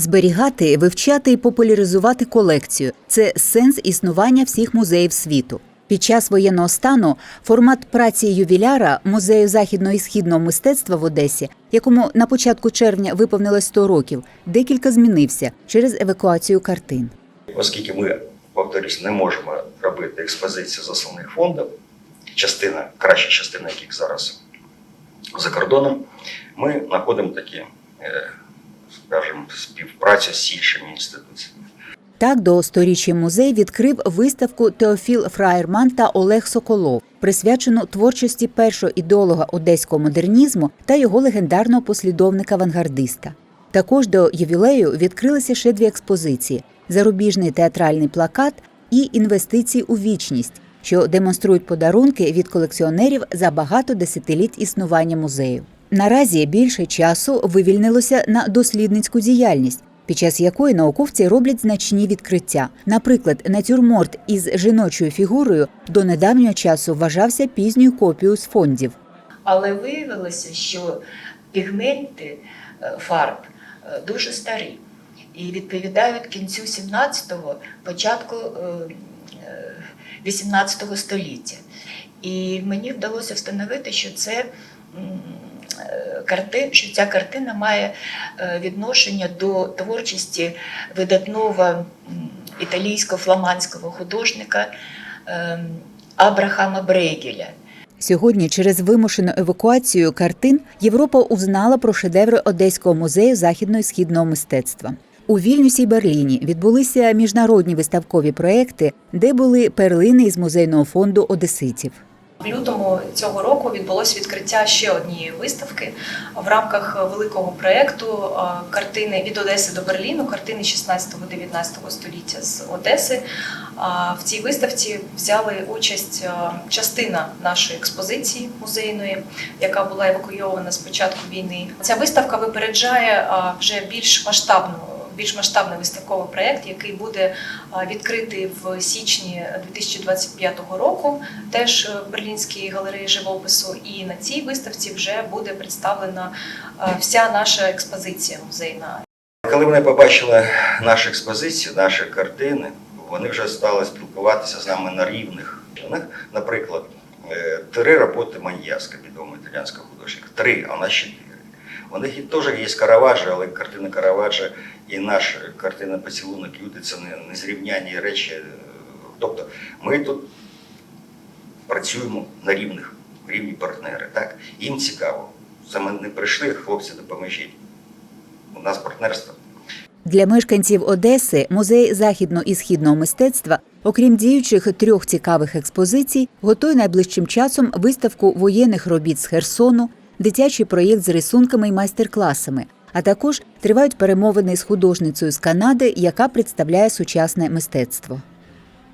Зберігати, вивчати і популяризувати колекцію це сенс існування всіх музеїв світу. Під час воєнного стану формат праці ювіляра музею західного і східного мистецтва в Одесі, якому на початку червня виповнилось 100 років, декілька змінився через евакуацію картин. Оскільки ми, повторюсь, не можемо робити експозицію з основних фондів, частина, краща частина яких зараз за кордоном, ми знаходимо такі, е, скажімо, співпрацю з іншими інституціями. Так, до сторіччя музей відкрив виставку Теофіл Фраєрман та Олег Соколов, присвячену творчості першого ідеолога одеського модернізму та його легендарного послідовника-авангардиста. Також до ювілею відкрилися ще дві експозиції: зарубіжний театральний плакат і інвестиції у вічність, що демонструють подарунки від колекціонерів за багато десятиліть існування музею. Наразі більше часу вивільнилося на дослідницьку діяльність, під час якої науковці роблять значні відкриття. Наприклад, натюрморт із жіночою фігурою до недавнього часу вважався пізньою копією з фондів. Але виявилося, що пігменти е, фарб е, дуже старі і відповідають кінцю 17-го, початку е, е, 18 століття. І мені вдалося встановити, що це картин, що ця картина має е, відношення до творчості видатного італійсько-фламандського художника е, Абрахама Брейгеля. Сьогодні, через вимушену евакуацію картин, Європа узнала про шедеври Одеського музею західного і східного мистецтва. У Вільнюсі й Берліні відбулися міжнародні виставкові проекти, де були перлини із музейного фонду одеситів. В лютому цього року відбулося відкриття ще однієї виставки в рамках великого проєкту е, картини від Одеси до Берліну, картини 16-19 століття з Одеси. А В цій виставці взяли участь е, частина нашої експозиції музейної, яка була евакуйована з початку війни. Ця виставка випереджає е, вже більш масштабну більш масштабний виставковий проєкт, який буде відкритий в січні 2025 року, теж в Берлінській галереї живопису. І на цій виставці вже буде представлена вся наша експозиція музейна. Коли вони побачили нашу експозицію, наші картини, вони вже стали спілкуватися з нами на рівних. Наприклад, е, три роботи Маньяска, відомого італійського художника. Три, а нас чотири. У них теж є Караваджо, але картина Караваджо і наша картина Поцілунок Юди це не незрівнянні речі. Тобто ми тут працюємо на рівних, рівні партнери. Так? Їм цікаво. Саме не прийшли, хлопці, допоможіть. У нас партнерство. Для мешканців Одеси музей західного і східного мистецтва, окрім діючих трьох цікавих експозицій, готує найближчим часом виставку воєнних робіт з Херсону, дитячий проєкт з рисунками і майстер-класами. А також тривають перемовини з художницею з Канади, яка представляє сучасне мистецтво.